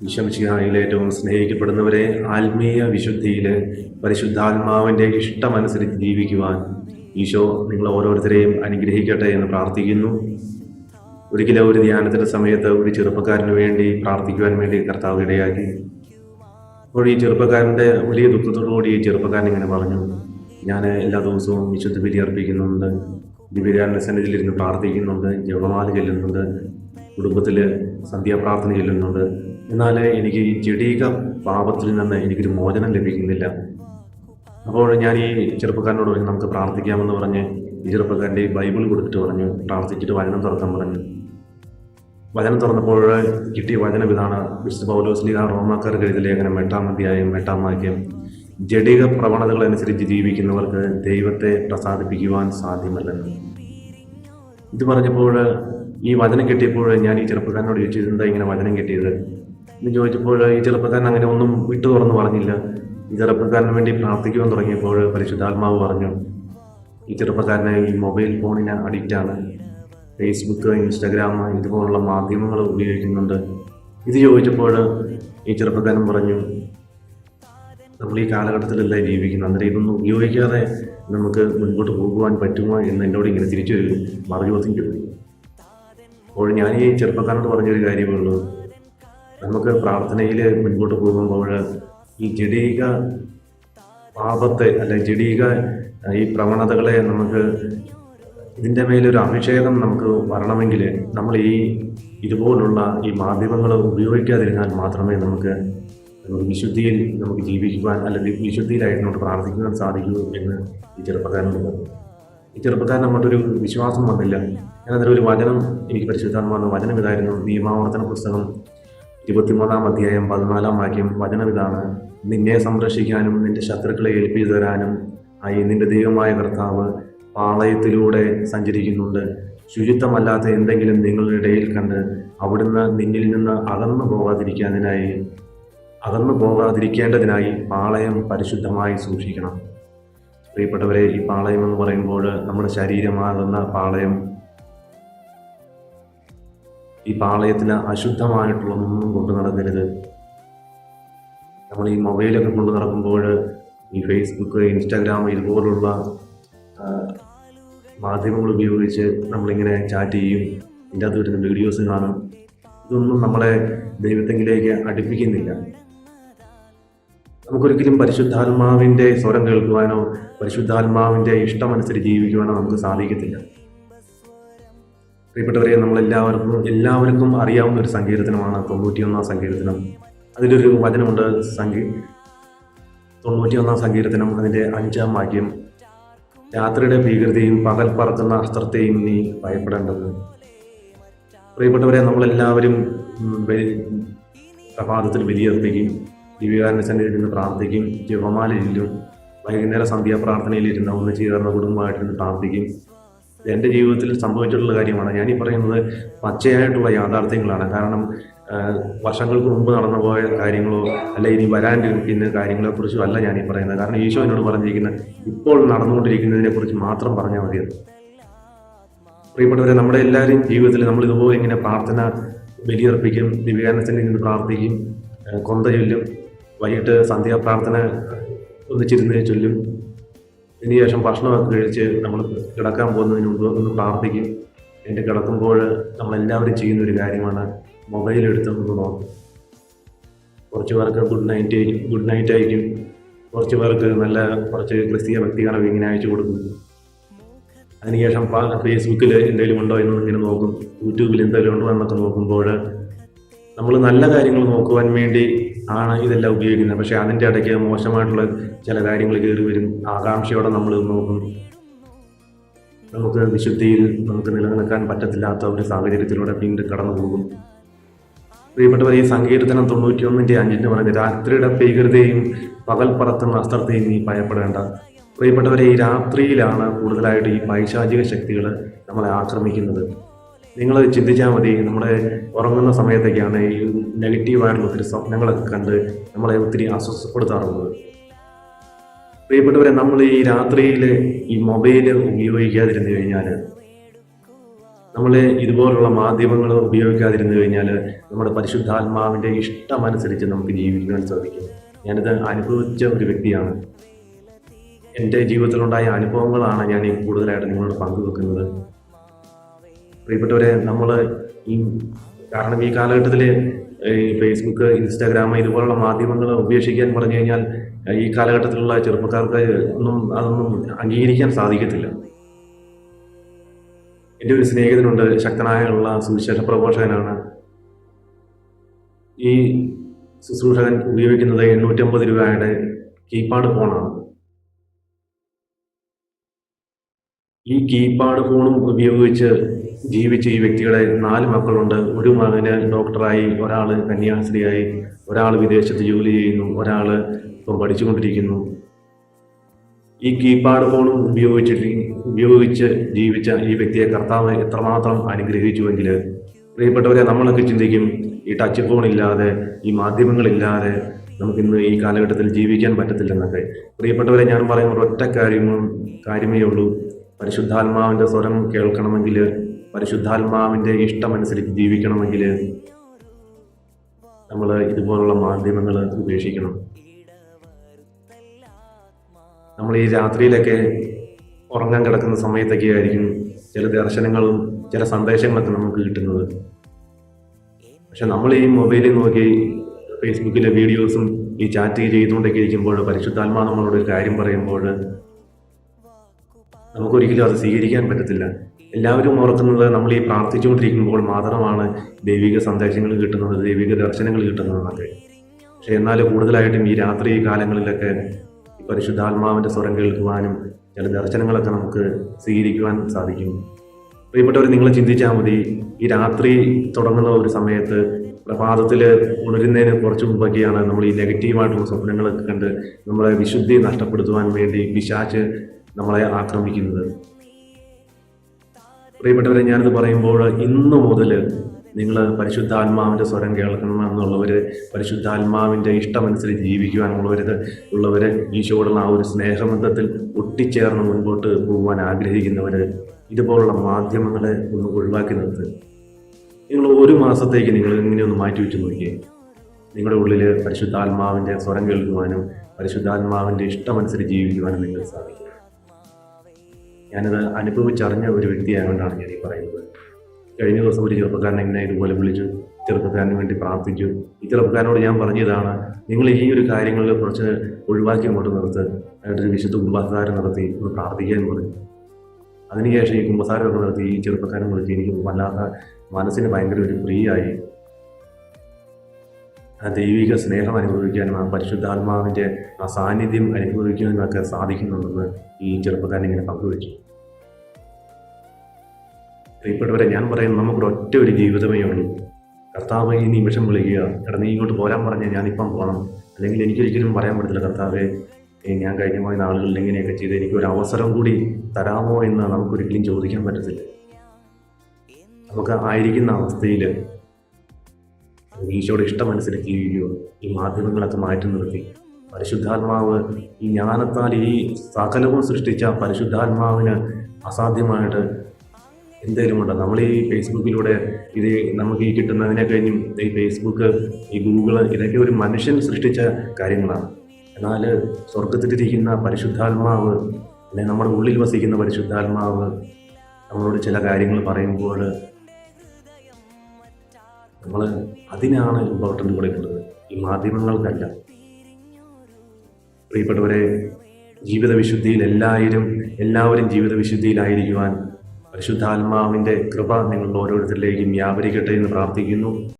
വിശംശിഹായിൽ ഏറ്റവും സ്നേഹിക്കപ്പെടുന്നവരെ ആത്മീയ വിശുദ്ധിയിൽ പരിശുദ്ധാത്മാവിന്റെ ഇഷ്ടമനുസരിച്ച് ജീവിക്കുവാൻ ഈശോ നിങ്ങൾ ഓരോരുത്തരെയും അനുഗ്രഹിക്കട്ടെ എന്ന് പ്രാർത്ഥിക്കുന്നു. ഒരിക്കലും ഒരു ധ്യാനത്തിന്റെ സമയത്ത് ഒരു ചെറുപ്പക്കാരന് വേണ്ടി പ്രാർത്ഥിക്കുവാൻ വേണ്ടി കർത്താവ് ഇടയാക്കി. അപ്പോൾ ഈ ചെറുപ്പക്കാരന്റെ വലിയ ദുഃഖത്തോടുകൂടി ഈ ചെറുപ്പക്കാരൻ ഇങ്ങനെ പറഞ്ഞു ഞാൻ എല്ലാ ദിവസവും വിശുദ്ധ ബലി അർപ്പിക്കുന്നുണ്ട് ദിവ്യകാരന്റെ സന്നിധിയിലിരുന്ന് പ്രാർത്ഥിക്കുന്നുണ്ട് ജപമാല ചെല്ലുന്നുണ്ട് കുടുംബത്തിൽ സന്ധ്യാപ്രാർത്ഥന ചെല്ലുന്നുണ്ട് എന്നാൽ എനിക്ക് ഈ ജഡീക പാപത്തിൽ നിന്ന് എനിക്കൊരു മോചനം ലഭിക്കുന്നില്ല. അപ്പോൾ ഞാൻ ഈ ചെറുപ്പക്കാരനോട് പറഞ്ഞു നമുക്ക് പ്രാർത്ഥിക്കാമെന്ന് പറഞ്ഞ് ഈ ചെറുപ്പക്കാരന്റെ ബൈബിൾ കൊടുത്തിട്ട് പറഞ്ഞു പ്രാർത്ഥിച്ചിട്ട് വചനം തുറക്കാൻ പറഞ്ഞു. വചനം തുറന്നപ്പോൾ കിട്ടിയ വചനം ഇതാണ്. വിശുദ്ധ പൗലോസ്ലിഹ റോമാക്കാർക്ക് എഴുതിയ ലേഖനം എട്ടാം അധ്യായം എട്ടാം വാക്യം ജഡിക പ്രവണതകൾ അനുസരിച്ച് ജീവിക്കുന്നവർക്ക് ദൈവത്തെ പ്രസാദിപ്പിക്കുവാൻ സാധ്യമല്ലെന്ന്. ഇത് പറഞ്ഞപ്പോൾ ഈ വചനം കിട്ടിയപ്പോൾ ഞാൻ ഈ ചെറുപ്പക്കാരനോട് ചോദിച്ചു ഇതെന്താ ഇങ്ങനെ വചനം കിട്ടിയത്? എന്ന് ചോദിച്ചപ്പോൾ ഈ ചെറുപ്പക്കാരൻ അങ്ങനെ ഒന്നും വിട്ടു തുറന്ന് പറഞ്ഞില്ല. ഈ ചെറുപ്പക്കാരന് വേണ്ടി പ്രാർത്ഥിക്കുവാൻ തുടങ്ങിയപ്പോൾ പരിശുദ്ധാത്മാവ് പറഞ്ഞു ഈ ചെറുപ്പക്കാരനെ ഈ മൊബൈൽ ഫോണിന് അഡിക്റ്റ് ആണ്. ഫേസ്ബുക്ക് ഇൻസ്റ്റാഗ്രാം ഇതുപോലുള്ള മാധ്യമങ്ങൾ ഉപയോഗിക്കുന്നുണ്ട്. ഇത് ചോദിച്ചപ്പോൾ ഈ ചെറുപ്പക്കാരൻ പറഞ്ഞു നമ്മൾ ഈ കാലഘട്ടത്തിലല്ല ജീവിക്കുന്നത്? അന്നേരം ഇതൊന്നും ഉപയോഗിക്കാതെ നമുക്ക് മുൻപോട്ട് പോകുവാൻ പറ്റുമോ? എന്ന് എന്നോട് ഇങ്ങനെ തിരിച്ചൊരു മറുചോദ്യം ചോദിച്ചു. അപ്പോൾ ഞാൻ ഈ ചെറുപ്പക്കാരനോട് പറഞ്ഞൊരു കാര്യമേ ഉള്ളൂ നമുക്ക് പ്രാർത്ഥനയിൽ മുൻപോട്ട് പോകുമ്പോൾ ഈ ജഡീക പാപത്തെ അല്ലെ ജഡീക ഈ പ്രവണതകളെ നമുക്ക് ഇതിന്റെ മേലൊരു അഭിഷേകം നമുക്ക് വരണമെങ്കിൽ നമ്മൾ ഈ ഇതുപോലുള്ള ഈ മാധ്യമങ്ങൾ ഉപയോഗിക്കാതിരുന്നാൽ മാത്രമേ നമുക്ക് വിശുദ്ധിയിൽ നമുക്ക് ജീവിക്കുവാൻ അല്ലെങ്കിൽ വിശുദ്ധിയിലായിട്ട് നമുക്ക് പ്രാർത്ഥിക്കുവാൻ സാധിക്കൂ എന്ന് ഈ ചെറുപ്പക്കാരനോട് പറഞ്ഞു. ഈ ചെറുപ്പക്കാരൻ നമ്മോട്ടൊരു വിശ്വാസം വന്നില്ല. ഞാനതൊരു ഒരു വചനം എനിക്ക് പരിശുദ്ധാത്മാന്ന് വചനം ഇതായിരുന്നു. നിയമാവർത്തന പുസ്തകം ഇരുപത്തിമൂന്നാം അധ്യായം പതിനാലാം വാക്യം വചനം ഇതാണ്. നിന്നെ സംരക്ഷിക്കാനും നിന്റെ ശത്രുക്കളെ ഏൽപ്പിച്ചു തരാനും ആയി നിന്റെ ദൈവമായ കർത്താവ് പാളയത്തിലൂടെ സഞ്ചരിക്കുന്നുണ്ട്. ശുചിത്വമല്ലാത്ത എന്തെങ്കിലും നിങ്ങളുടെ ഇടയിൽ കണ്ട് അവിടുന്ന് നിന്നിൽ നിന്ന് അകന്നു പോകാതിരിക്കാതിനായി അകന്നു പോകാതിരിക്കേണ്ടതിനായി പാളയം പരിശുദ്ധമായി സൂക്ഷിക്കണം. പ്രിയപ്പെട്ടവരെ ഈ പാളയം എന്ന് പറയുമ്പോൾ നമ്മുടെ ശരീരമാകുന്ന പാളയം ഈ പാളയത്തിൽ അശുദ്ധമായിട്ടുള്ളതൊന്നും കൊണ്ടു നടക്കരുത്. നമ്മൾ ഈ മൊബൈലൊക്കെ കൊണ്ടു നടക്കുമ്പോൾ ഈ ഫേസ്ബുക്ക് ഇൻസ്റ്റാഗ്രാം ഇതുപോലുള്ള മാധ്യമങ്ങൾ ഉപയോഗിച്ച് നമ്മളിങ്ങനെ ചാറ്റ് ചെയ്യും. ഇതിന്റെ അകത്ത് വരുന്ന വീഡിയോസ് കാണും. ഇതൊന്നും നമ്മളെ ദൈവത്തെങ്കിലേക്ക് അടുപ്പിക്കുന്നില്ല. നമുക്കൊരിക്കലും പരിശുദ്ധാത്മാവിന്റെ സ്വരം കേൾക്കുവാനോ പരിശുദ്ധാത്മാവിന്റെ ഇഷ്ടമനുസരിച്ച് ജീവിക്കുവാനോ നമുക്ക് സാധിക്കത്തില്ല. പ്രിയപ്പെട്ടവരെ നമ്മളെല്ലാവർക്കും എല്ലാവർക്കും അറിയാവുന്ന ഒരു സങ്കീർത്തനമാണ് തൊണ്ണൂറ്റിയൊന്നാം സങ്കീർത്തനം. അതിലൊരു വചനമുണ്ട് സങ്കീ തൊണ്ണൂറ്റിയൊന്നാം സങ്കീർത്തനം അതിന്റെ അഞ്ചാം വാക്യം. രാത്രിയുടെ ഭീകരതയും പകൽ പറക്കുന്ന അസ്ത്രത്തെയും നീ ഭയപ്പെടേണ്ടത്. പ്രിയപ്പെട്ടവരെ നമ്മളെല്ലാവരും പ്രഭാതത്തിൽ ബലിയർപ്പിക്കും ദിവ്യകാരന്റെ സന്നിധിയിൽ നിന്ന് പ്രാർത്ഥിക്കും ജപമാലയിലും വൈകുന്നേരം സന്ധ്യാപ്രാർത്ഥനയിലിരുന്ന് ഒന്ന് ചേർന്ന കുടുംബമായിട്ടിരുന്ന് പ്രാർത്ഥിക്കും. എന്റെ ജീവിതത്തിൽ സംഭവിച്ചിട്ടുള്ള കാര്യമാണ്. ഞാൻ ഈ പറയുന്നത് പച്ചയായിട്ടുള്ള യാഥാർത്ഥ്യങ്ങളാണ്. കാരണം വർഷങ്ങൾക്ക് മുമ്പ് നടന്നു പോയ കാര്യങ്ങളോ അല്ലെ ഇനി വരാനിരിക്കുന്ന കാര്യങ്ങളെ കുറിച്ചോ അല്ല ഞാൻ ഈ പറയുന്നത്. കാരണം ഈശോ എന്നോട് പറഞ്ഞിരിക്കുന്ന ഇപ്പോൾ നടന്നുകൊണ്ടിരിക്കുന്നതിനെ കുറിച്ച് മാത്രം പറഞ്ഞാൽ മതിയത് പ്രിയപ്പെട്ടവരെ നമ്മുടെ എല്ലാവരും ജീവിതത്തിൽ നമ്മൾ ഇതുപോലെ ഇങ്ങനെ പ്രാർത്ഥന ബലിയർപ്പിക്കും ദിവ്യാനത്തിൽ നിന്ന് പ്രാർത്ഥിക്കും കൊന്ത ചൊല്ലും വൈകിട്ട് സന്ധ്യാപ്രാർത്ഥന ഒന്നിച്ചിരുന്ന് ചൊല്ലും ഇതിന് ഭക്ഷണം കഴിച്ച് നമ്മൾ കിടക്കാൻ പോകുന്നതിന് മുമ്പ് ഒന്ന് പ്രാർത്ഥിക്കും. എന്നിട്ട് കിടക്കുമ്പോൾ നമ്മളെല്ലാവരും ചെയ്യുന്ന ഒരു കാര്യമാണ് മൊബൈൽ എടുത്ത് ഒന്ന് നോക്കും. കുറച്ച് പേർക്ക് ഗുഡ് നൈറ്റ് ആയിരിക്കും ഗുഡ് നൈറ്റ് ആയിരിക്കും. കുറച്ച് പേർക്ക് നല്ല കുറച്ച് ക്രിസ്തീയ ഭക്തികളൊക്കെ ഇങ്ങനെ അയച്ചു കൊടുക്കും. അതിനുശേഷം ഫേസ്ബുക്കിൽ എന്തെങ്കിലും ഉണ്ടോ എന്ന് ഇങ്ങനെ നോക്കും. യൂട്യൂബിൽ എന്തെങ്കിലും ഉണ്ടോ എന്നൊക്കെ നോക്കുമ്പോൾ നമ്മൾ നല്ല കാര്യങ്ങൾ നോക്കുവാൻ വേണ്ടി ആണ് ഇതെല്ലാം ഉപയോഗിക്കുന്നത്. പക്ഷേ അതിന്റെ ഇടയ്ക്ക് മോശമായിട്ടുള്ള ചില കാര്യങ്ങൾ കയറി വരും. ആകാംക്ഷയോടെ നമ്മൾ നോക്കും. നമുക്ക് വിശുദ്ധിയിൽ നമുക്ക് നിലനിൽക്കാൻ പറ്റത്തില്ലാത്ത ഒരു സാഹചര്യത്തിലൂടെ വീണ്ടും കടന്നു പോകും. പ്രിയപ്പെട്ടവർ ഈ സങ്കീർത്തനം തൊണ്ണൂറ്റി ഒന്നിന്റെ അഞ്ചിന് പറഞ്ഞ് രാത്രിയുടെ ഭീകരതയും പകൽ പറത്തുന്ന അസ്ത്രത്തെയും നീ ഭയപ്പെടേണ്ട. പ്രിയപ്പെട്ടവരെ ഈ രാത്രിയിലാണ് കൂടുതലായിട്ട് ഈ പൈശാചിക ശക്തികൾ നമ്മളെ ആക്രമിക്കുന്നത്. നിങ്ങൾ ചിന്തിച്ചാൽ മതി നമ്മൾ ഉറങ്ങുന്ന സമയത്തൊക്കെയാണ് ഈ നെഗറ്റീവായിട്ടുള്ള ഒത്തിരി സ്വപ്നങ്ങളൊക്കെ കണ്ട് നമ്മളെ ഒത്തിരി അസ്വസ്ഥപ്പെടുത്താറുള്ളത്. പ്രിയപ്പെട്ടവരെ നമ്മൾ ഈ രാത്രിയിൽ ഈ മൊബൈൽ ഉപയോഗിക്കാതിരുന്നു കഴിഞ്ഞാൽ നമ്മൾ ഇതുപോലുള്ള മാധ്യമങ്ങൾ ഉപയോഗിക്കാതിരുന്നു കഴിഞ്ഞാൽ നമ്മുടെ പരിശുദ്ധാത്മാവിന്റെ ഇഷ്ടമനുസരിച്ച് നമുക്ക് ജീവിക്കാൻ സാധിക്കും. ഞാനിത് അനുഭവിച്ച ഒരു വ്യക്തിയാണ്. എന്റെ ജീവിതത്തിലുണ്ടായ അനുഭവങ്ങളാണ് ഞാൻ കൂടുതലായിട്ട് നിങ്ങളോട് പങ്കുവെക്കുന്നത്. പ്രിയപ്പെട്ടവരെ നമ്മൾ ഈ കാരണം ഈ കാലഘട്ടത്തിൽ ഈ ഫേസ്ബുക്ക് ഇൻസ്റ്റാഗ്രാം ഇതുപോലുള്ള മാധ്യമങ്ങൾ ഉപേക്ഷിക്കാൻ പറഞ്ഞു കഴിഞ്ഞാൽ ഈ കാലഘട്ടത്തിലുള്ള ചെറുപ്പക്കാർക്ക് ഒന്നും അതൊന്നും അംഗീകരിക്കാൻ സാധിക്കത്തില്ല. എന്റെ ഒരു സ്നേഹിതനുണ്ട് ശക്തനായുള്ള സുവിശേഷ പ്രഘോഷകനാണ് ഈ ശുശ്രൂഷകൻ ഉപയോഗിക്കുന്നത് എണ്ണൂറ്റമ്പത് രൂപയുടെ കീപാഡ് ഫോണാണ്. ഈ കീപാഡ് ഫോണും ഉപയോഗിച്ച് ജീവിച്ച ഈ വ്യക്തിയുടെ നാല് മക്കളുണ്ട്. ഒരു മകന് ഡോക്ടറായി ഒരാൾ കന്യാസ്ത്രീയായി ഒരാൾ വിദേശത്ത് ജോലി ചെയ്യുന്നു ഒരാൾ ഇപ്പം പഠിച്ചുകൊണ്ടിരിക്കുന്നു. ഈ കീപാഡ് ഫോണും ഉപയോഗിച്ചിട്ട് ഉപയോഗിച്ച് ജീവിച്ച ഈ വ്യക്തിയെ കർത്താവ് എത്രമാത്രം അനുഗ്രഹിച്ചുവെങ്കിൽ. പ്രിയപ്പെട്ടവരെ നമ്മളൊക്കെ ചിന്തിക്കും ഈ ടച്ച് ഫോൺ ഇല്ലാതെ ഈ മാധ്യമങ്ങളില്ലാതെ നമുക്കിന്ന് ഈ കാലഘട്ടത്തിൽ ജീവിക്കാൻ പറ്റത്തില്ലെന്നൊക്കെ. പ്രിയപ്പെട്ടവരെ ഞാൻ പറയുന്ന ഒറ്റ കാര്യവും കാര്യമേ ഉള്ളൂ. പരിശുദ്ധാത്മാവിന്റെ സ്വരം കേൾക്കണമെങ്കിൽ പരിശുദ്ധാത്മാവിന്റെ ഇഷ്ടമനുസരിച്ച് ജീവിക്കണമെങ്കിൽ നമ്മൾ ഇതുപോലുള്ള മാധ്യമങ്ങൾ ഉപേക്ഷിക്കണം. നമ്മൾ ഈ രാത്രിയിലൊക്കെ ഉറങ്ങാൻ കിടക്കുന്ന സമയത്തൊക്കെ ആയിരിക്കും ചില ദർശനങ്ങളും ചില സന്ദേശങ്ങളൊക്കെ നമുക്ക് കിട്ടുന്നത്. പക്ഷെ നമ്മൾ ഈ മൊബൈലിൽ നോക്കി ഫേസ്ബുക്കിലെ വീഡിയോസും ഈ ചാറ്റ് ചെയ്തുകൊണ്ടൊക്കെ ഇരിക്കുമ്പോൾ പരിശുദ്ധാത്മാ നമ്മളോട് കാര്യം പറയുമ്പോൾ നമുക്കൊരിക്കലും അത് സ്വീകരിക്കാൻ പറ്റത്തില്ല. എല്ലാവരും ഓർക്കുന്നത് നമ്മൾ ഈ പ്രാർത്ഥിച്ചുകൊണ്ടിരിക്കുമ്പോൾ മാത്രമാണ് ദൈവിക സന്ദേശങ്ങൾ കിട്ടുന്നത് ദൈവിക ദർശനങ്ങൾ കിട്ടുന്നതെന്നൊക്കെ പക്ഷെ എന്നാൽ കൂടുതലായിട്ടും ഈ രാത്രി കാലങ്ങളിലൊക്കെ പരിശുദ്ധാത്മാവിന്റെ സ്വരം കേൾക്കുവാനും ചില ദർശനങ്ങളൊക്കെ നമുക്ക് സ്വീകരിക്കുവാൻ സാധിക്കും. പ്രിയപ്പെട്ടവർ നിങ്ങൾ ചിന്തിച്ചാൽ മതി ഈ രാത്രി തുടങ്ങുന്ന ഒരു സമയത്ത് പ്രഭാതത്തിൽ ഉണരുന്നതിന് കുറച്ച് മുമ്പൊക്കെയാണ് നമ്മൾ ഈ നെഗറ്റീവായിട്ടുള്ള സ്വപ്നങ്ങളൊക്കെ കണ്ട് നമ്മളെ വിശുദ്ധി നഷ്ടപ്പെടുത്തുവാൻ വേണ്ടി പിശാച്ച് നമ്മളെ ആക്രമിക്കുന്നത്. പ്രിയപ്പെട്ടവരെ ഞാനിത് പറയുമ്പോൾ ഇന്നു മുതൽ നിങ്ങൾ പരിശുദ്ധാത്മാവിന്റെ സ്വരം കേൾക്കണം എന്നുള്ളവർ പരിശുദ്ധാത്മാവിന്റെ ഇഷ്ടമനുസരിച്ച് ജീവിക്കുവാനുള്ളവർ ഉള്ളവർ ഈശോടുള്ള ആ ഒരു സ്നേഹബന്ധത്തിൽ ഒട്ടിച്ചേർന്ന് മുൻപോട്ട് പോകുവാൻ ആഗ്രഹിക്കുന്നവർ ഇതുപോലുള്ള മാധ്യമങ്ങളെ ഒന്ന് ഒഴിവാക്കി നിർത്തുക നിങ്ങൾ ഒരു മാസത്തേക്ക് നിങ്ങൾ ഇങ്ങനെ ഒന്ന് മാറ്റി വെച്ച് നോക്കിയേ. നിങ്ങളുടെ ഉള്ളിൽ പരിശുദ്ധാത്മാവിന്റെ സ്വരം കേൾക്കുവാനും പരിശുദ്ധാത്മാവിന്റെ ഇഷ്ടമനുസരിച്ച് ജീവിക്കുവാനും നിങ്ങൾക്ക് സാധിക്കും. ഞാനത് അനുഭവിച്ചറിഞ്ഞ ഒരു വ്യക്തിയായതുകൊണ്ടാണ് ഞാൻ ഈ പറയുന്നത്. കഴിഞ്ഞ ദിവസം ഒരു ചെറുപ്പക്കാരനെ ഇങ്ങനെ ഇതുപോലെ വിളിച്ചു ചെറുപ്പക്കാരന് വേണ്ടി പ്രാർത്ഥിച്ചു. ഈ ചെറുപ്പക്കാരനോട് ഞാൻ പറഞ്ഞതാണ് നിങ്ങൾ ഈ ഒരു കാര്യങ്ങളിൽ കുറച്ച് ഒഴിവാക്കി അങ്ങോട്ട് നിർത്ത്. അതിനൊരു വിശുദ്ധ കുംഭസാരം നടത്തി ഒന്ന് പ്രാർത്ഥിക്കാൻ പറഞ്ഞു അതിനുശേഷം ഈ കുംഭസാരമൊക്കെ നടത്തി ഈ ചെറുപ്പക്കാരൻ വിളിച്ച് എനിക്ക് വല്ലാത്ത മനസ്സിന് ഭയങ്കര ഒരു ഫ്രീ ആയി ആ ദൈവിക സ്നേഹം അനുഭവിക്കാനും ആ പരിശുദ്ധാത്മാവിന്റെ ആ സാന്നിധ്യം അനുഭവിക്കാനും ഒക്കെ സാധിക്കുന്നുണ്ടെന്ന് ഈ ചെറുപ്പക്കാരൻ ഇങ്ങനെ പങ്കുവച്ചു. പ്രിയപ്പെട്ടവരെ ഞാൻ പറയുന്നത് നമുക്കൊരു ഒറ്റ ഒരു ജീവിതമേ ഉള്ളൂ. കർത്താവ് ഈ നിമിഷം വിളിക്കുക. എടാ നീ ഇങ്ങോട്ട് പോരാൻ പറഞ്ഞാൽ ഞാനിപ്പം പോകണം അല്ലെങ്കിൽ എനിക്കൊരിക്കലും പറയാൻ പറ്റില്ല കർത്താവെ ഞാൻ കഴിഞ്ഞ പോയ നാളുകളിൽ ഇങ്ങനെയൊക്കെ ചെയ്ത് എനിക്കൊരു അവസരം കൂടി തരാമോ എന്ന് നമുക്കൊരിക്കലും ചോദിക്കാൻ പറ്റത്തില്ല. നമുക്ക് ആയിരിക്കുന്ന അവസ്ഥയിൽ ഈശോയുടെ ഇഷ്ടമനുസരിച്ച് ജീവിക്കുക ഈ മാധ്യമങ്ങളൊക്കെ മാറ്റി നിർത്തി. പരിശുദ്ധാത്മാവ് ഈ ജ്ഞാനത്താൽ ഈ സകലവും സൃഷ്ടിച്ച പരിശുദ്ധാത്മാവിന് അസാധ്യമായിട്ട് എന്തേലും ഉണ്ടോ? നമ്മൾ ഈ ഫേസ്ബുക്കിലൂടെ ഇത് നമുക്ക് ഈ കിട്ടുന്നതിനെ കഴിഞ്ഞും ഈ ഫേസ്ബുക്ക് ഈ ഗൂഗിൾ ഇതൊക്കെ ഒരു മനുഷ്യൻ സൃഷ്ടിച്ച കാര്യങ്ങളാണ്. എന്നാൽ സ്വർഗത്തിലിരിക്കുന്ന പരിശുദ്ധാത്മാവ് അല്ലെങ്കിൽ നമ്മുടെ ഉള്ളിൽ വസിക്കുന്ന പരിശുദ്ധാത്മാവ് നമ്മളോട് ചില കാര്യങ്ങൾ പറയുമ്പോൾ നമ്മൾ അതിനാണ് ഇമ്പോർട്ടന്റ് കൊടുക്കുന്നത് ഈ മാധ്യമങ്ങൾക്കല്ല. പ്രിയപ്പെട്ടവരെ ജീവിത വിശുദ്ധിയിൽ എല്ലാവരും എല്ലാവരും ജീവിത വിശുദ്ധിയിലായിരിക്കുവാൻ പരിശുദ്ധാത്മാവിന്റെ കൃപ നിങ്ങളുടെ ഓരോരുത്തരിലേക്കും വ്യാപരിക്കട്ടെ എന്ന് പ്രാർത്ഥിക്കുന്നു.